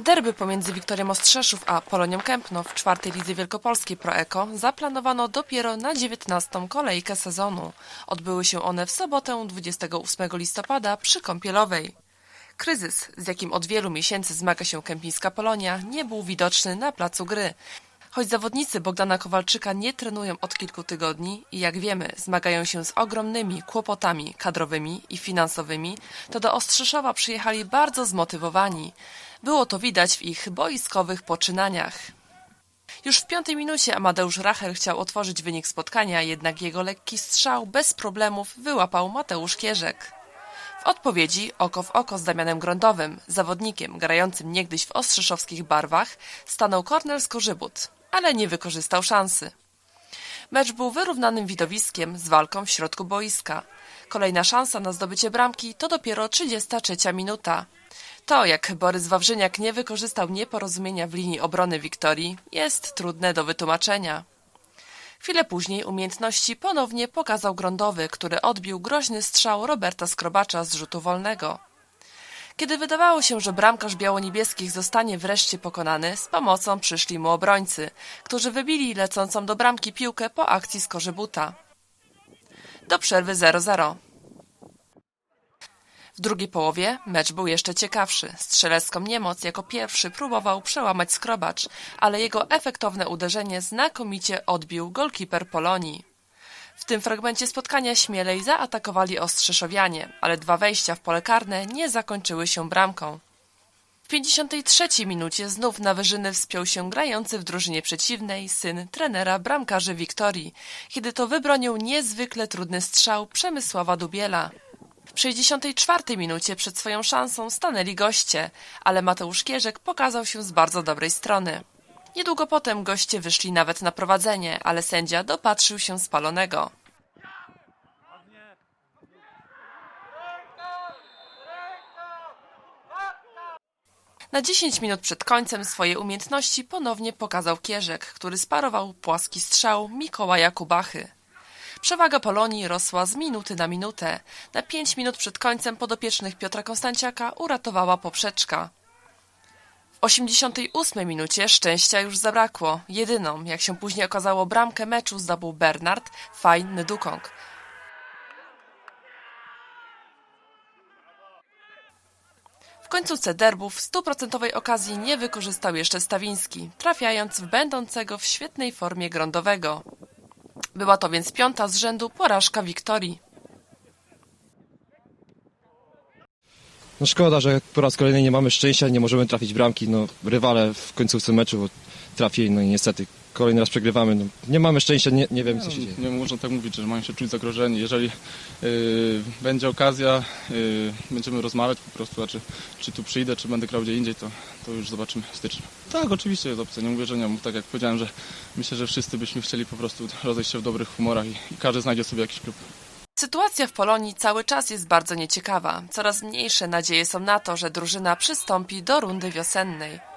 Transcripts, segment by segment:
Derby pomiędzy Wiktorią Ostrzeszów a Polonią Kępno w czwartej lidze wielkopolskiej ProEko zaplanowano dopiero na 19. kolejkę sezonu. Odbyły się one w sobotę 28 listopada przy Kąpielowej. Kryzys, z jakim od wielu miesięcy zmaga się kępińska Polonia, nie był widoczny na placu gry. Choć zawodnicy Bogdana Kowalczyka nie trenują od kilku tygodni i jak wiemy zmagają się z ogromnymi kłopotami kadrowymi i finansowymi, to do Ostrzeszowa przyjechali bardzo zmotywowani. Było to widać w ich boiskowych poczynaniach. Już w piątej minucie Amadeusz Rachel chciał otworzyć wynik spotkania, jednak jego lekki strzał bez problemów wyłapał Mateusz Kierzek. W odpowiedzi oko w oko z Damianem Grądowym, zawodnikiem grającym niegdyś w ostrzeszowskich barwach, stanął Kornel Skorzybut, ale nie wykorzystał szansy. Mecz był wyrównanym widowiskiem z walką w środku boiska. Kolejna szansa na zdobycie bramki to dopiero 33 minuta. To, jak Borys Wawrzyniak nie wykorzystał nieporozumienia w linii obrony Wiktorii, jest trudne do wytłumaczenia. Chwilę później umiejętności ponownie pokazał Grądowy, który odbił groźny strzał Roberta Skrobacza z rzutu wolnego. Kiedy wydawało się, że bramkarz biało-niebieskich zostanie wreszcie pokonany, z pomocą przyszli mu obrońcy, którzy wybili lecącą do bramki piłkę po akcji z korzybuta. Do przerwy 0-0. W drugiej połowie mecz był jeszcze ciekawszy. Strzelecką niemoc jako pierwszy próbował przełamać skrobacz, ale jego efektowne uderzenie znakomicie odbił golkiper Polonii. W tym fragmencie spotkania śmielej zaatakowali Ostrzeszowianie, ale dwa wejścia w pole karne nie zakończyły się bramką. W 53 minucie znów na wyżyny wspiął się grający w drużynie przeciwnej syn trenera bramkarzy Wiktorii, kiedy to wybronił niezwykle trudny strzał Przemysława Dubiela. W 64 minucie przed swoją szansą stanęli goście, ale Mateusz Kierzek pokazał się z bardzo dobrej strony. Niedługo potem goście wyszli nawet na prowadzenie, ale sędzia dopatrzył się spalonego. Na 10 minut przed końcem swoje umiejętności ponownie pokazał Kierzek, który sparował płaski strzał Mikołaja Kubachy. Przewaga Polonii rosła z minuty na minutę. Na 5 minut przed końcem podopiecznych Piotra Konstanciaka uratowała poprzeczka. W 88 minucie szczęścia już zabrakło. Jedyną, jak się później okazało, bramkę meczu zdobył Bernard Fajny Dukong. W końcówce derbów stuprocentowej okazji nie wykorzystał jeszcze Stawiński, trafiając w będącego w świetnej formie grądowego. Była to więc piąta z rzędu porażka Wiktorii. No szkoda, że po raz kolejny nie mamy szczęścia, nie możemy trafić bramki. No, rywale w końcówce meczu trafili, no i niestety kolejny raz przegrywamy. No, nie mamy szczęścia, nie, nie wiemy co się dzieje. Nie można tak mówić, że mają się czuć zagrożeni. Jeżeli y, będzie okazja, y, będziemy rozmawiać po prostu, znaczy, czy tu przyjdę, czy będę grał gdzie indziej, to, to już zobaczymy w styczniu. Tak, oczywiście jest opcja, nie mówię, że nie. Mów Tak jak powiedziałem, że myślę, że wszyscy byśmy chcieli po prostu rozejść się w dobrych humorach i, i każdy znajdzie sobie jakiś klub. Sytuacja w Polonii cały czas jest bardzo nieciekawa. Coraz mniejsze nadzieje są na to, że drużyna przystąpi do rundy wiosennej.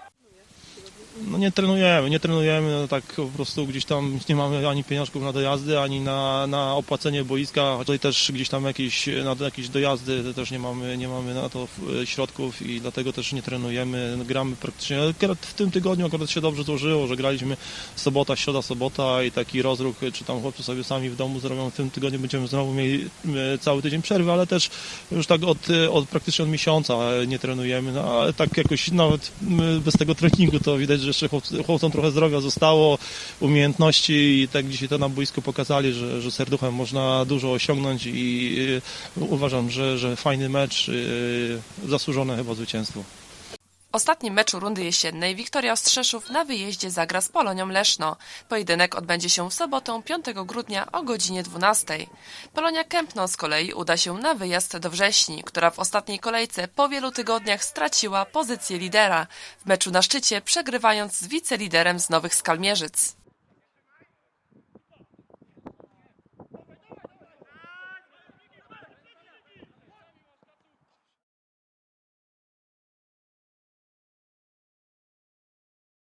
No nie trenujemy, nie trenujemy, no tak po prostu gdzieś tam nie mamy ani pieniążków na dojazdy, ani na, na opłacenie boiska. Tutaj też gdzieś tam jakieś, na jakieś dojazdy też nie mamy, nie mamy na to e, środków i dlatego też nie trenujemy. No, Gramy praktycznie, akurat w tym tygodniu akurat się dobrze złożyło, że graliśmy sobota, środa, sobota i taki rozruch, czy tam chłopcy sobie sami w domu zrobią. W tym tygodniu będziemy znowu mieli e, cały tydzień przerwy, ale też już tak od, e, od praktycznie od miesiąca nie trenujemy, no ale tak jakoś nawet bez tego treningu to widać, że jeszcze chłopcy- chłopcom trochę zdrowia zostało, umiejętności i tak dzisiaj to na boisku pokazali, że, że serduchem można dużo osiągnąć i y, uważam, że, że fajny mecz, y, zasłużone chyba zwycięstwo. Ostatnim meczu rundy jesiennej Wiktoria Ostrzeszów na wyjeździe zagra z Polonią Leszno. Pojedynek odbędzie się w sobotę 5 grudnia o godzinie 12. Polonia Kępno z kolei uda się na wyjazd do Wrześni, która w ostatniej kolejce po wielu tygodniach straciła pozycję lidera, w meczu na szczycie przegrywając z wiceliderem z Nowych Skalmierzyc.